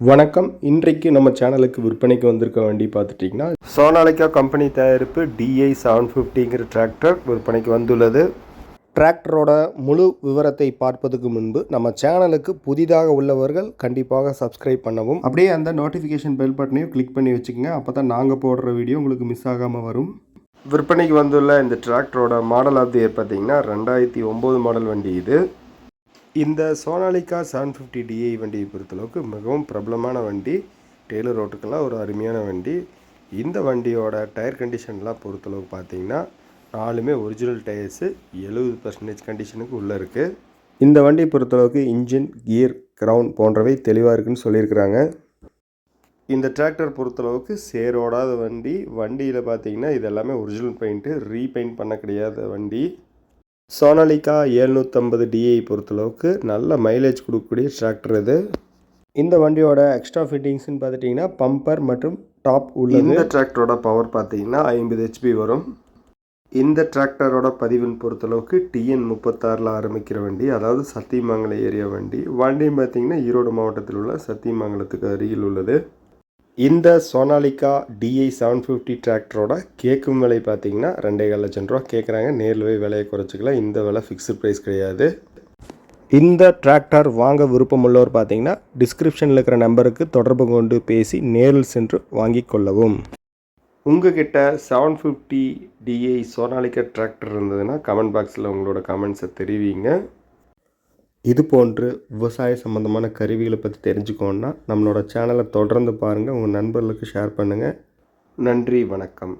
வணக்கம். இன்றைக்கு நம்ம சேனலுக்கு விற்பனைக்கு வந்திருக்க வண்டி பார்த்துட்டிங்கன்னா சோனாலிக்கா கம்பெனி தயாரிப்பு டிஐ செவன் ஃபிஃப்டிங்கிற டிராக்டர் விற்பனைக்கு வந்துள்ளது. டிராக்டரோட முழு விவரத்தை பார்ப்பதுக்கு முன்பு நம்ம சேனலுக்கு புதிதாக உள்ளவர்கள் கண்டிப்பாக சப்ஸ்கிரைப் பண்ணவும் அப்படியே அந்த நோட்டிஃபிகேஷன் பெல் பட்டனையும் கிளிக் பண்ணி வச்சுக்கோங்க. அப்போ தான் நாங்கள் போடுற வீடியோ உங்களுக்கு மிஸ் ஆகாமல் வரும். விற்பனைக்கு வந்துள்ள இந்த டிராக்டரோட மாடல் ஆஃப் தி இயர் பார்த்தீங்கன்னா ரெண்டாயிரத்தி ஒம்பது மாடல் வண்டி இது. இந்த சோனாலிகா செவன் ஃபிஃப்டி டிஐ வண்டியை பொறுத்தளவுக்கு மிகவும் பிரபலமான வண்டி டெய்லர் ரோட்டுக்கெல்லாம் ஒரு அருமையான வண்டி. இந்த வண்டியோட டயர் கண்டிஷன்லாம் பொறுத்தளவுக்கு பார்த்தீங்கன்னா நாலுமே ஒரிஜினல் டயர்ஸு எழுபது பர்சன்டேஜ் கண்டிஷனுக்கு உள்ளே இருக்குது இந்த வண்டியை பொறுத்தளவுக்கு இன்ஜின் கியர் கிரவுண்ட் போன்றவை தெளிவாக இருக்குன்னு சொல்லியிருக்கிறாங்க. இந்த டிராக்டர் பொறுத்தளவுக்கு சேரோடாத வண்டி. வண்டியில் பார்த்தீங்கன்னா இது எல்லாமே ஒரிஜினல் பெயிண்ட்டு ரீபெயிண்ட் பண்ண கிடையாத வண்டி. சோனாலிகா ஏழ்நூற்றம்பது டிஐ பொறுத்தளவுக்கு நல்ல மைலேஜ் கொடுக்கக்கூடிய டிராக்டர் இது. இந்த வண்டியோட எக்ஸ்ட்ரா ஃபிட்டிங்ஸ்னு பார்த்துட்டிங்கன்னா பம்பர் மற்றும் டாப் உள்ள இந்த டிராக்டரோட பவர் பார்த்தீங்கன்னா ஐம்பது ஹெச்பி வரும். இந்த டிராக்டரோட பதிவின் பொறுத்தளவுக்கு டிஎன் முப்பத்தாறில் ஆரம்பிக்கிற வண்டி அதாவது சத்தியமங்கலம் ஏரியா வண்டி. வண்டியும் பார்த்தீங்கன்னா ஈரோடு மாவட்டத்தில் உள்ள சத்தியமங்கலத்துக்கு அருகில் உள்ளது. இந்த சோனாலிகா டிஐ செவன் ஃபிஃப்டி டிராக்டரோட கேட்கும் விலை பார்த்தீங்கன்னா ரெண்டே கால் லட்சம் ரூபா கேட்குறாங்க நேரில் போய் விலையை குறைச்சிக்கலாம் இந்த விலை ஃபிக்ஸ்டு ப்ரைஸ் கிடையாது. இந்த டிராக்டர் வாங்க விருப்பமுள்ளவர் பார்த்தீங்கன்னா டிஸ்கிரிப்ஷனில் இருக்கிற நம்பருக்கு தொடர்பு கொண்டு பேசி நேரில் சென்று வாங்கிக் கொள்ளவும். உங்ககிட்ட seven fifty DI Sonalika tractor இருந்ததுன்னா கமெண்ட் பாக்ஸில் உங்களோட கமெண்ட்ஸை தெரிவிங்க. இது போன்று விவசாய சம்மந்தமான கருவிகளை பற்றி தெரிஞ்சுக்கோன்னா நம்மளோட சேனலை தொடர்ந்து பாருங்கள் உங்கள் நண்பர்களுக்கு ஷேர் பண்ணுங்கள் நன்றி வணக்கம்.